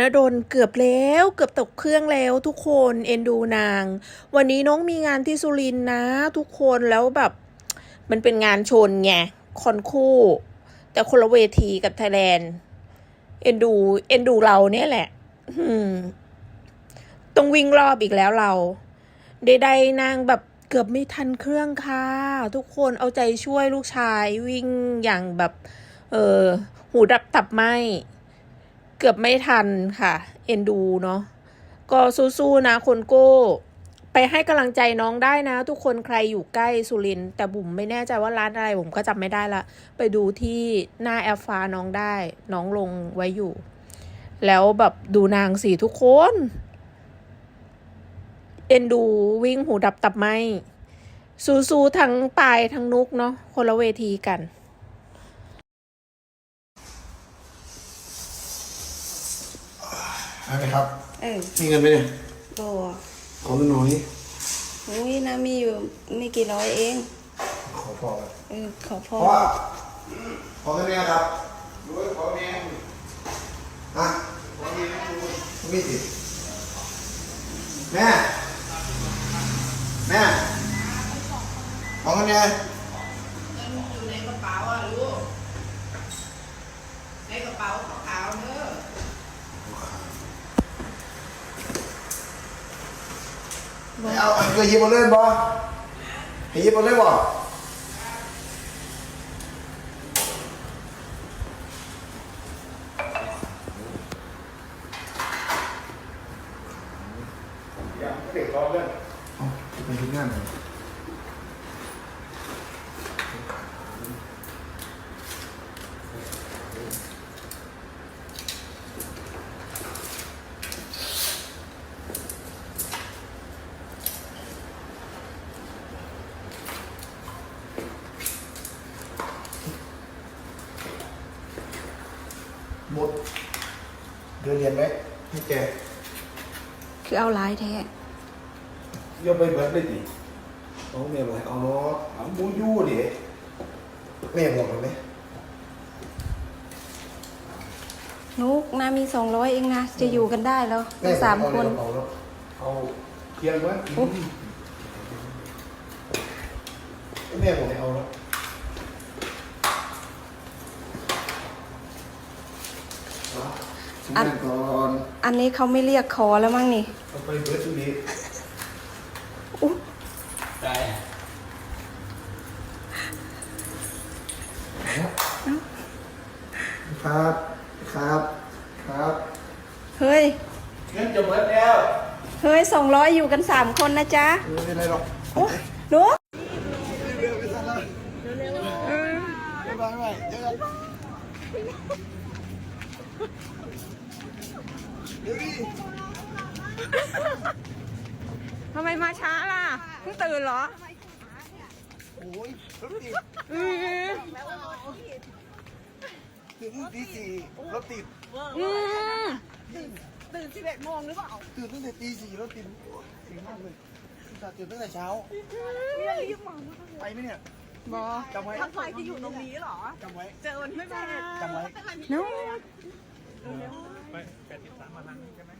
นดลเกือบแล้วเกือบตกเครื่องแล้วทุกคนเอ็นดูนาง วันนี้น้องมีงานที่สุรินนะ ทุกคนแล้วแบบ มันเป็นงานชนไงคอนคู่ แต่คนละเวทีกับไทยแลนด์เอ็นดูเอ็นดูเราเนี่ยแหละต้องวิ่งรอบอีกแล้วเราใดๆนางแบบเกือบไม่ทันเครื่องค่ะ ทุกคนเอาใจช่วยลูกชายวิ่งอย่างแบบ เออหูดับตับไหม เกือบไม่ทันค่ะ เอ็นดูเนาะก็สู้ๆนะคนโก้ ไปให้กำลังใจน้องได้นะ ทุกคนใครอยู่ใกล้สุรินแต่บุ๋มไม่แน่ใจว่าร้านอะไรผมก็จำไม่ได้ละ ไปดูที่หน้าแอฟฟ้าน้องได้ น้องลงไว้อยู่ แล้วแบบดูนางสีทุกคน เอ็นดูวิ่งหูดับตับไหมสู้ๆทั้งปายทั้งนุกเนาะคนละเวทีกัน อะไรครับ เออมีเงินไหมเนี่ยบอขอเงินหน่อยอุ้ยนะมีอยู่ไม่กี่ร้อยเอง ขอพอกันเออขอพ่อเพราะว่าขอเงินเนี่ยครับดูขอเงินฮะขอเงินไม่ติดแม่แม่ขอเงินเนี่ย อยู่ในกระเป๋าอะลูก ในกระเป๋าขาวๆเนอะ ไม่ เอาเคยยิบมาเล่นบ่ให้หยิบมาเล่นบ่เด็กรอเล่นเอจะไปทุกงานเลย หมดเดือนเรียนไหมให้แกคือเอาหลายแท้ยกไปเบิร์ดได้ดิเอาเมียบอกให้เอาเนาะเอาบูยู่ดิแม่บอกไหมนุกนามีสองร้อยเองนะ จะอยู่กันได้แล้วแม่สามคน เอาแล้วเอาเพียงไว้แม่บอกให้เอาแล้ว อันก่อนอันนี้เขาไม่เรียกขอแล้วมั้งนี่เอาไปเบิร์ดดูดิได้ครับ ครับ ครับ เฮ้ย เงินจะเบิดแล้วเฮ้ยสองร้อยอยู่กันสามคนนะจ๊ะ ไม่เป็นไรหรอก โอ้นุ ทำไมมาช้าล่ะเพิ่งตื่นเหรอโอ้ยรถติดอืมถึงตีสี่รถติดอืมตื่นตั้งแต่ตีสี่รถติดเสียงมากเลยอุตส่าห์ตื่นตั้งแต่เช้าไปไหมเนี่ยบอจำไว้ไฟจะอยู่ตรงนี้เหรอจำไว้เจอวันที่แปดจำไว้นุ ไม่เป็นติดสามวันใช่ไหม